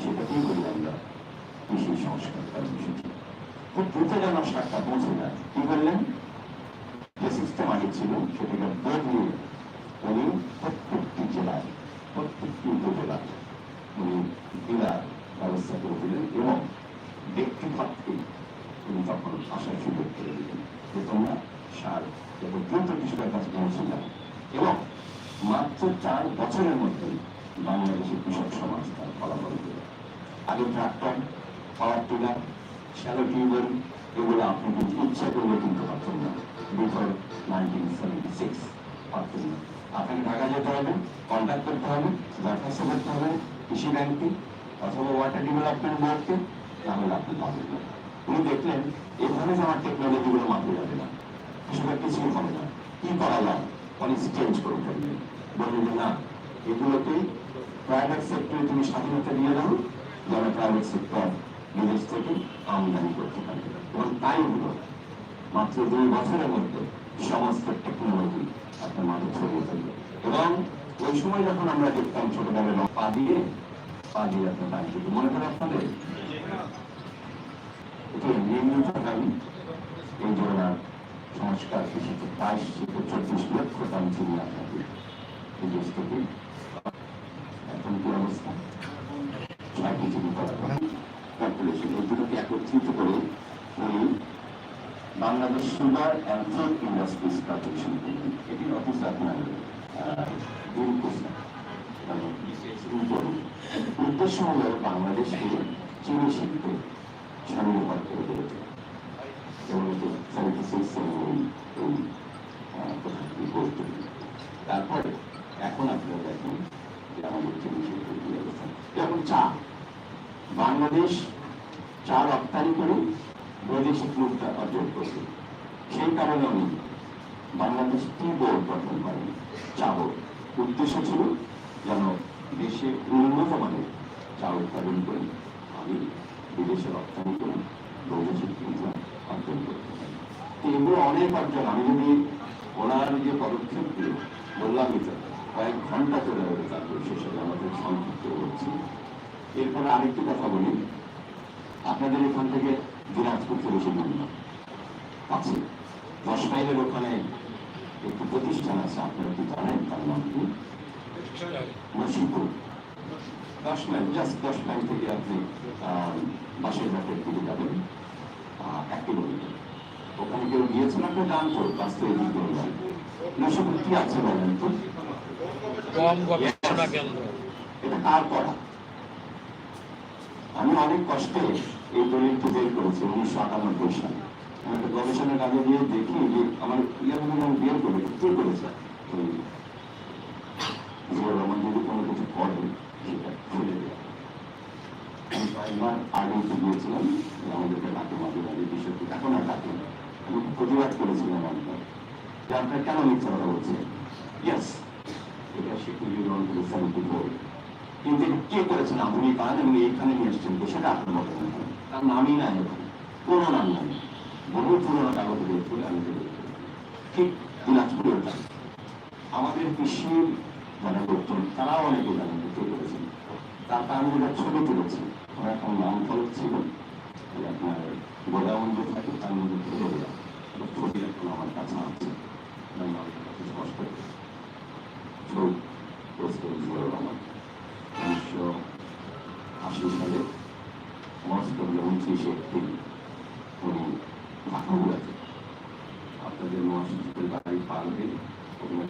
সেটাকেই বলি আমরা কৃষি সংস্কার কর্মসূচি খুব দ্রুত যেন সারটা পৌঁছে যায় কি বললেন যে সিস্টেম আগে ছিল সেটাকে বদলিয়ে উনি প্রত্যেকটি জেলায় প্রত্যেকটি উপজেলায় উনি ডিলার ব্যবস্থা করে দিলেন এবং ব্যক্তিগতকে উনি তখন আসার সুযোগ করে দিলেন যে তোমরা সার যাতে দ্রুত কৃষকের কাছে পৌঁছে যায় এবং মাত্র চার বছরের মধ্যে বাংলাদেশের কৃষক সমাজ তার ফলাফল দিল আগে tractor power tiller shallow tube well এগুলো আপনি কিন্তু ইচ্ছা করলে কিনতে পারতেন না বিফোর নাইনটিন সেভেন্টি সিক্স পারতেন না আপনাকে ঢাকা যেতে হবে কন্ট্যাক্ট করতে হবে দরখাস্ত করতে হবে কৃষি ব্যাংকে অথবা ওয়াটার ডেভেলপমেন্ট বোর্ডকে তাহলে আপনি পাবেন না উনি দেখলেন এভাবে আমার টেকনোলজিগুলো মাথায় যাবে না কৃষকের কিছুই হবে না কি করা যায় পলিসি চেঞ্জ করে ফেলবেন বললেন না এগুলোকেই প্রাইভেট সেক্টরে তুমি স্বাধীনতা দিয়ে দাও যেন প্রাইভেট সেক্টর বিদেশ থেকে আমদানি করতে পারে। এবং তাই হলো, মাত্র দুই বছরের মধ্যে সমস্ত টেকনোলজি আপনার মাঝে ছড়িয়ে ফেলবে এবং ওই সময় যখন আমরা দেখতাম ছোটবেলায় পা দিয়ে পা দিয়ে আপনার বাড়ি থেকে মনে করে আপনাদের? এটি নিম্নতম এই ধরনের সংস্কার কৃষিতে বাইশ থেকে চব্বিশ লক্ষ টন চিনি আপনাদের এই দেশ থেকে এখন কি অবস্থা ছয় কেজি ক্যালকুলেশন এই দুটোকে একত্রিত করে উনি Bangladesh sugar and food industries protection এটির অফিস আপনার উদ্দেশ্য হল বাংলাদেশকে চিনি শিল্পে স্বনির্ভর করে তুলেছে এবং সেভেন্টি তারপরে এখন আপনারা দেখেন যেমন চা বাংলাদেশ চা রপ্তানি করে বৈদেশিক মুদ্রা অর্জন করছে। সেই কারণে আমি বাংলাদেশ টি বোর্ড গঠন করেন চা বোর্ড উদ্দেশ্য ছিল যেন দেশে উন্নত মানের চা উৎপাদন করে আমি বিদেশে রপ্তানি করে বৈদেশিক মুদ্রা অর্জন করতে তো এগুলো অনেক অর্জন আমি যদি ওনার যে পদক্ষেপগুলো বললামই তো কয়েক ঘণ্টা চলে যাবে তারপর সেসবে আমাদের সংক্ষিপ্ত হচ্ছে এরপরে আরেকটি কথা বলি। আপনাদের এখান থেকে দিনাজপুর থেকে না আছে দশ মাইলের ওখানে একটি প্রতিষ্ঠান আছে, আপনারা কি জানেন তার নাম কি? নসিপুর দশ মাইল, জাস্ট দশ মাইল থেকে আপনি বাসের ঘাটের দিকে যাবেন এক কিলোমিটার। ওখানে কেউ গিয়েছেন আপনি জানতো বাস্তবে কি করবেন নসিপুর কি আছে বলেন তো? কম গবেষণা কেন্দ্র। এটা কার আমি অনেক কষ্টে এই দলিলটি বের করেছি, উনিশশো আটানব্বই সালে। একটা গবেষণা কাজে দিয়ে দেখি যে আমার ইয়াগুলো আমি বের করে কে করেছে? রহমান যদি কোনো কিছু করে, সেটা খুলে দেওয়া আমি আমাদেরকে ডাকে মাঝে মাঝে বিষয়টি এখন আর ডাকে আমি প্রতিবাদ করেছিলাম যে আপনার কেন মিথ্যা কথা বলছেন? ইয়েস কিন্তু কে করেছেন আপনি পান এবং এইখানে নিয়ে এসছেন সেটা আপনার তার নামই নাই কোনো নাম নাই বহু পুরোনো কাগজ ঠিক দিনাজপুরে ওটা আমাদের কৃষির যারা লোকজন তারাও অনেকে জানেন কে করেছেন তারপর আমি যেটা ছবি তুলেছি ওরা এখন নাম ফলক ছিল আপনার গোডাউন যে থাকে তার মধ্যে ছবি এখন আমার কাছে আছে স্পষ্ট জিয়াউর রহমান উনিশশো আশি সালে মস্ত উনত্রিশে এপ্রিল উনি ঠাকুরাতে আপনাদের মহাসচিবের বাড়ি পার হয়ে ওখানে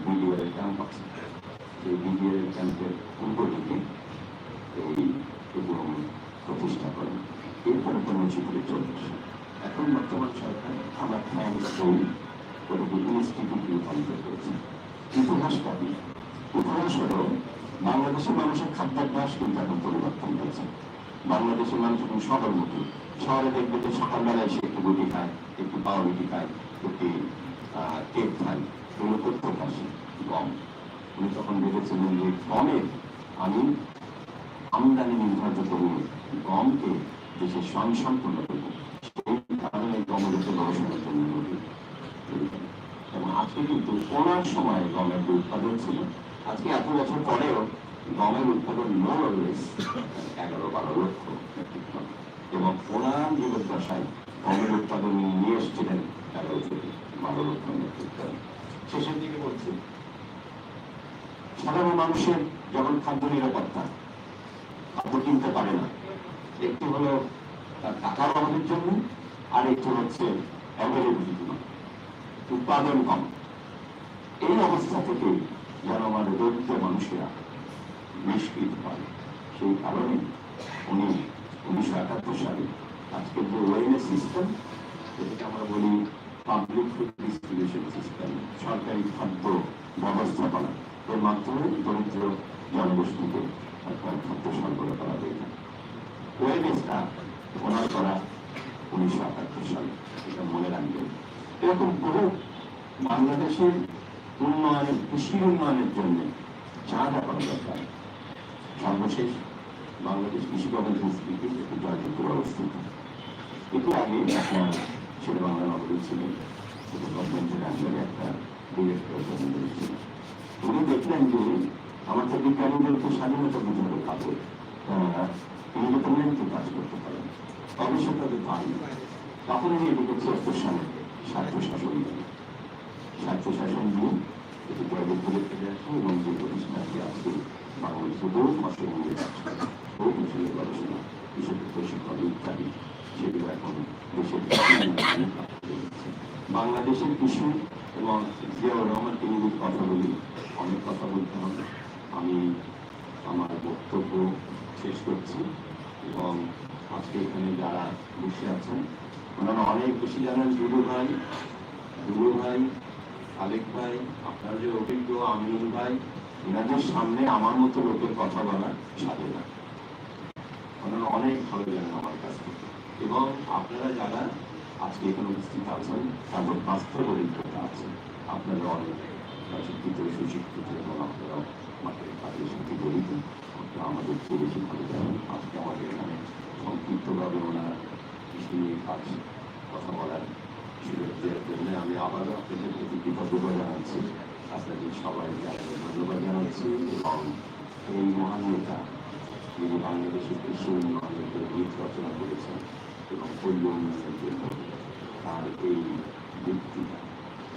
দিকে এই এবং প্রতিষ্ঠা এখন বর্তমান সরকার আমরা থ্যাংকস করি ওটাকে ইনস্টিটিউটে রূপান্তর করেছি ইতিহাসটা কি ইতিহাস হলো বাংলাদেশের মানুষের খাদ্যাভ্যাস কিন্তু এখন পরিবর্তন হয়েছে। বাংলাদেশের মানুষ এখন সবলমুখী শহরে দেখবে যে সকালবেলা এসে একটু রুটি খায়, একটু পাউরুটি খায়, একটু কেক খায়। এগুলো আসে গম। উনি তখন ভেবেছিলেন যে গমের আমি আমদানি নির্ধারিত করি গমকে দেশের স্বয়ংসম্পূর্ণ করব। সেই কারণে গমের উপর গবেষণার জন্য এবং আজকে কিন্তু ওনার সময় গমের উৎপাদন ছিল আজকে এত বছর পরেও গমের উৎপাদন মোর অলওয়েজ এগারো বারো লক্ষ মেট্রিক টন এবং ওনার জীবদ্দশায় গমের উৎপাদন নিয়ে এসেছিলেন এগারো বারো লক্ষ শেষের দিকে বলছি, সাধারণ মানুষের যখন খাদ্য নিরাপত্তা, খাদ্য কিনতে পারে না, একটি হলো তার টাকার অভাবের জন্য, আর একটি হচ্ছে অ্যাভেলেবিলিটি। উৎপাদন কম। এই অবস্থা থেকে যেন আমার দরিদ্র মানুষেরা নিষ্কৃত হয় সেই কারণে উনি উনিশশো একাত্তর সালে আজকের যে ওয়েলনেস সিস্টেম যেটাকে আমরা বলি পাবলিক ডিস্ট্রিবিউশন সিস্টেম সরকারি খাদ্য ব্যবস্থাপনা, এর মাধ্যমে দরিদ্র জনগোষ্ঠীকে একটা খাদ্য সরবরাহ করা হয়ে থাকে ওয়েলনেসটা ওনার করা উনিশশো একাত্তর সালে, এটা মনে রাখবেন। এরকম বহু বাংলাদেশের উন্নয়নের কৃষির উন্নয়নের জন্য যা করা দরকার। সর্বশেষ বাংলাদেশ কৃষি গবেষণা ইনস্টিটিউট একটি জয়পুর অবস্থিত একটু আগে আপনার ছেলে বাংলা নগরী ছিলেন। উনি দেখলেন যে আমাদের বিজ্ঞানীদেরকে স্বাধীনতা বোঝাতে পারবে ইন্ডিপেন্ডেন্টলি কাজ করতে পারেন। অবশ্যই তাদের পান তখন উনি এটিকে ছিয়াত্তর সালে স্বার্থ শাসন দিলেন স্বার্থ শাসন দিয়ে এটি জয়দেব করে ফিরে আসে এবং যে বাংলাদেশে বহু ফসল নিয়ে প্রশিক্ষণ সেগুলো এখন দেশের। বাংলাদেশের কৃষি এবং জিয়াউর তিনি কথা বলি অনেক কথা বলতে হবে। আমি আমার বক্তব্য শেষ করছি এবং আজকে এখানে যারা বসে আছেন, ওনারা অনেক বেশি জানেন দুলু ভাই। দুলু ভাই আলেক ভাই, আপনার যে অভিজ্ঞ আমিনুল ভাই, এনাদের সামনে আমার মতো লোকের কথা বলা সাধে না। অনেক ভালো জানেন আমার কাছ থেকে। এবং আপনারা যারা আজকে এখানে উপস্থিত আছেন, তাদের বাস্তব অভিজ্ঞতা আছে। আপনারা অনেক শিক্ষিত সুশিক্ষিত এবং আপনারা মাঠের কাজের সাথে জড়িত। আপনারা আমাদের চেয়ে বেশি ভালো জানেন আজকে আমাদের এখানে সংক্ষিপ্তভাবে ওনারা কৃষি নিয়ে কাজ, কথা বলার আমি আবারও আপনাদের প্রতি কৃতজ্ঞতা জানাচ্ছি আপনাদের সবাইকে ধন্যবাদ জানাচ্ছি এবং এই মহান নেতা যিনি বাংলাদেশের কৃষি উন্নয়নের নীতি রচনা করেছেন এবং পল্লী উন্নয়নের জন্য তার এই ব্যক্তিটা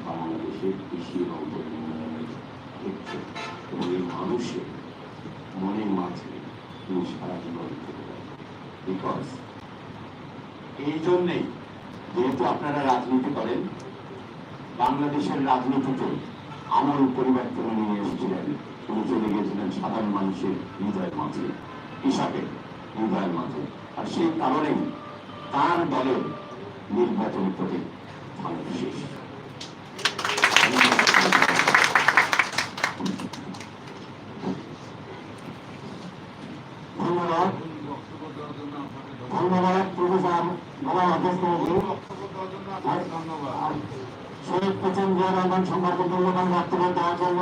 বাংলাদেশের কৃষি এবং পল্লী উন্নয়নের ক্ষেত্রে এবং এই মানুষের মনের মাঝে তিনি সারা জীবন থেকে বিকজ এই জন্যেই যেহেতু আপনারা রাজনীতি করেন, বাংলাদেশের রাজনীতিতে আমল পরিবর্তন নিয়ে এসেছিলেন। তিনি চলে গিয়েছিলেন সাধারণ মানুষের হৃদয়ের মাঝে, কৃষকের হৃদয়ের মাঝে। আর সেই কারণেই তার দলের নির্বাচনের প্রতি ভালো শেষ ধন্যবাদ ধন্যবাদ প্রফেসর গোলাম হাফেজ শহীদ পেছেন জিয়া রহমান সম্পর্কে মূল্যবান বক্তব্য দেওয়ার জন্য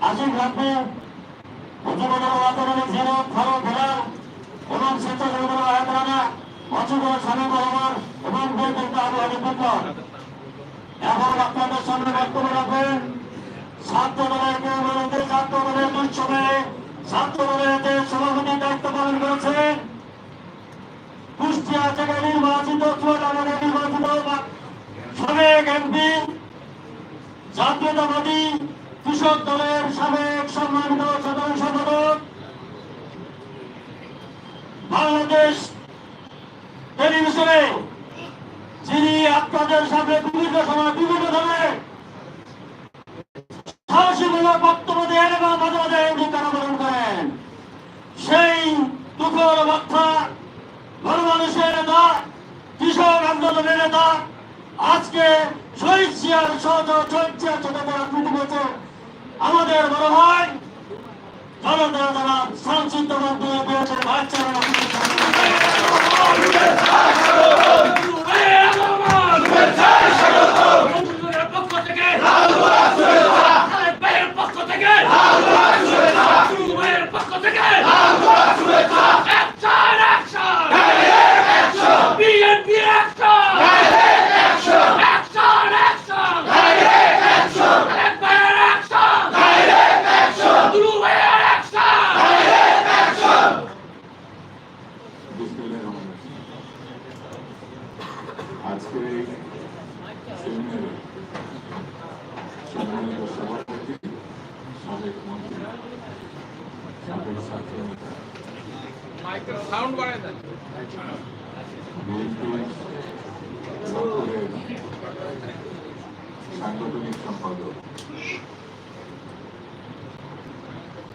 আশিক রাখবে ওয়াদরের জেলা ফারুক হেলাল এবং স্বেচ্ছাসেবী দল আয়াত রানা মসুদুল সামিম রহমান এবং বৈকুণ্ঠ আবু বিপ্লব এখন আপনাদের সামনে বক্তব্য রাখবেন ছাত্র দলের কেউ ছাত্র দলের মঞ্চে ছাত্র দলের সভাপতি দায়িত্ব পালন করেছেন কুষ্টিয়া থেকে নির্বাচিত চুয়াডাঙ্গা নির্বাচিত জাতীয়তাবাদী কৃষক দলের সাবেক সম্মানিত সাধারণ সম্পাদক, বাংলাদেশ টেলিভিশনে যিনি আপনাদের সামনে বিভিন্ন সময় বিভিন্ন ধরনের সাহসীমূলক বক্তব্য দেন এবং মাঝে মাঝে উনি কারাবরণ করেন, সেই তুখর বক্তা গণমানুষের নেতা, কৃষক আন্দোলনের নেতা, আজকে শহীদ সিয়ার সহজ শহীদ সিয়ার ছোট বড় হয়েছে। আমাদের মনে হয় জনতা যারা সংক্ষিপ্ত বাচ্চারা আজকের এই সেমিনারে সম্মানিত সাংগঠনিক সম্পাদক।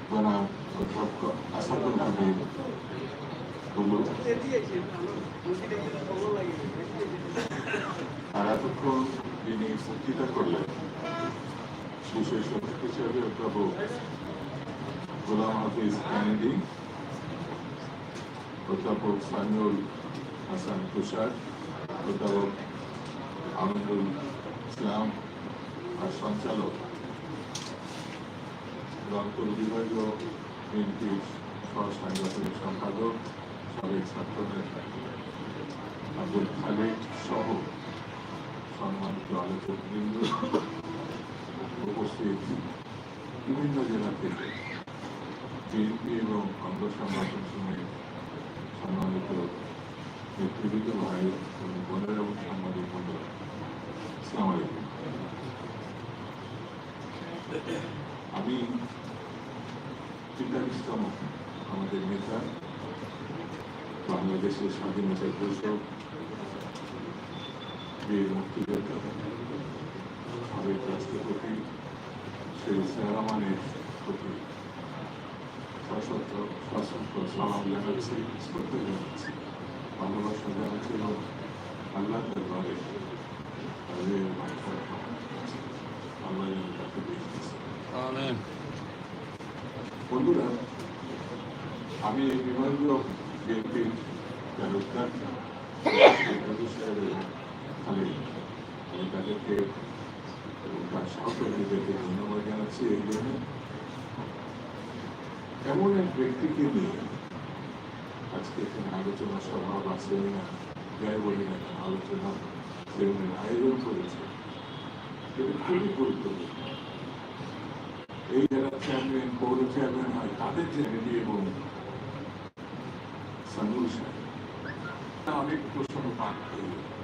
জনাব আর এতক্ষণ যিনি বক্তৃতা করলেন বিশেষ অতিথি হিসেবে অধ্যাপক গোলাম হাফিজ ক্যানেডি অধ্যাপক সামিউল হাসান তুষার অধ্যাপক আনন্দুল ইসলাম আর সঞ্চালক রংপুর বিভাগীয় বিএনপির সহ সাংগঠনিক সম্পাদক সাবেক ছাত্র নেতা আব্দুল খালেক সহ সম্মানিত আলোচক বৃন্দ উপস্থিত বিভিন্ন জেলা থেকে বিএনপি এবং অঙ্গ সংগঠন সমেত সম্মানিত নেতৃবৃন্দ ভাই এবং বোনের এবং সাংবাদিক বন্ধুরা আসসালামু আমি তেতাল্লিশতম আমাদের নেতা বাংলাদেশের স্বাধীনতার ঘোষক বীর মুক্তিযোদ্ধা সাবেক রাষ্ট্রপতি সেই সারামানের প্রতি সশস্ত্র সশস্ত্র সালাম জানাচ্ছি শ্রদ্ধা জানাচ্ছি ভালোবাসা জানাচ্ছি এবং আল্লাহ দরবারে তাদের আল্লাহ যেন তাকে বন্ধুরা আমি এই বিভাগীয় বিএনপির তালুকদার খালি আমি তাদেরকে এবং তার সহকর্মীদেরকে ধন্যবাদ জানাচ্ছি এই জন্য এমন এক ব্যক্তিকে নিয়ে আজকে এখানে আলোচনা সভা বা সেমিনার যাই বলি না আলোচনা সেমিনার আয়োজন করেছে এটা খুবই গুরুত্বপূর্ণ এই যারা চেয়ারম্যান পৌর চেয়ারম্যান হয়, তাদের যে রেডি এবং সাহেব। অনেক প্রশ্ন পান করি